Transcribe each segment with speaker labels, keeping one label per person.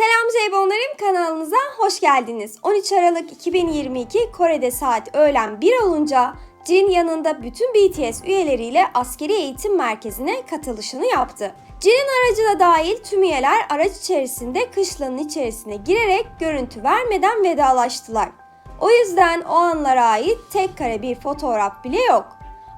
Speaker 1: Selam Zeybonlarım kanalımıza hoş geldiniz. 13 Aralık 2022 Kore'de saat öğlen 1 olunca Jin yanında bütün BTS üyeleriyle askeri eğitim merkezine katılışını yaptı. Jin'in aracı da dahil tüm üyeler araç içerisinde kışlanın içerisine girerek görüntü vermeden vedalaştılar. O yüzden o anlara ait tek kare bir fotoğraf bile yok.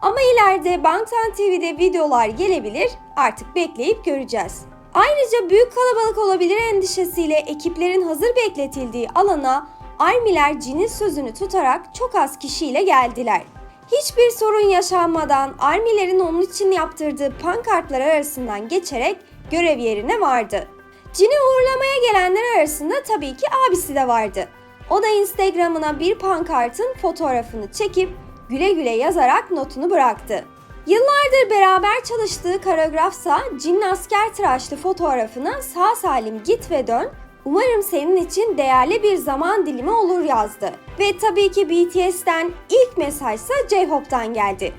Speaker 1: Ama ileride Bangtan TV'de videolar gelebilir, artık bekleyip göreceğiz. Ayrıca büyük kalabalık olabilir endişesiyle ekiplerin hazır bekletildiği alana Armiler Jin'in sözünü tutarak çok az kişiyle geldiler. Hiçbir sorun yaşanmadan Armilerin onun için yaptırdığı pankartlar arasından geçerek görev yerine vardı. Jin'i uğurlamaya gelenler arasında tabii ki abisi de vardı. O da Instagram'ına bir pankartın fotoğrafını çekip güle güle yazarak notunu bıraktı. Yıllardır beraber çalıştığı koreografsa Jin'in asker tıraşlı fotoğrafına sağ salim git ve dön, umarım senin için değerli bir zaman dilimi olur yazdı. Ve tabii ki BTS'ten ilk mesajsa J-Hope'dan geldi.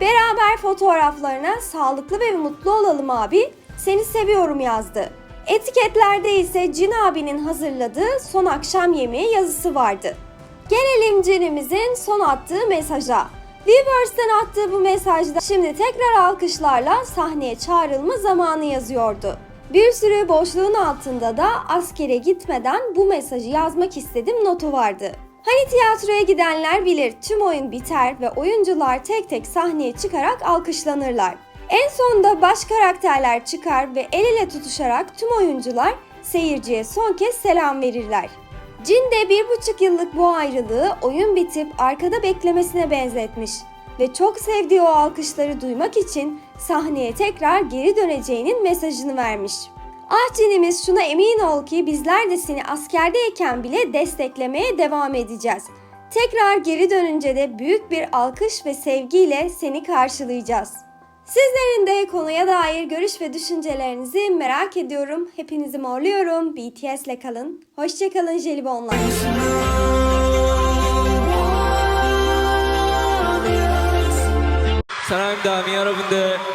Speaker 1: Beraber fotoğraflarına sağlıklı ve mutlu olalım abi, seni seviyorum yazdı. Etiketlerde ise Jin abinin hazırladığı son akşam yemeği yazısı vardı. Gelelim Jin'imizin son attığı mesaja. Weverse'den attığı bu mesajda şimdi tekrar alkışlarla sahneye çağrılma zamanı yazıyordu. Bir sürü boşluğun altında da askere gitmeden bu mesajı yazmak istedim notu vardı. Hani tiyatroya gidenler bilir tüm oyun biter ve oyuncular tek tek sahneye çıkarak alkışlanırlar. En sonunda baş karakterler çıkar ve el ele tutuşarak tüm oyuncular seyirciye son kez selam verirler. Jin de bir buçuk yıllık bu ayrılığı oyun bitip arkada beklemesine benzetmiş ve çok sevdiği o alkışları duymak için sahneye tekrar geri döneceğinin mesajını vermiş. Ah Jin'imiz şuna emin ol ki bizler de seni askerdeyken bile desteklemeye devam edeceğiz. Tekrar geri dönünce de büyük bir alkış ve sevgiyle seni karşılayacağız. Sizlerin de konuya dair görüş ve düşüncelerinizi merak ediyorum. Hepinizi morluyorum. BTS'le kalın. Hoşçakalın jelibonlar.
Speaker 2: 사랑합니다, 미 여러분들.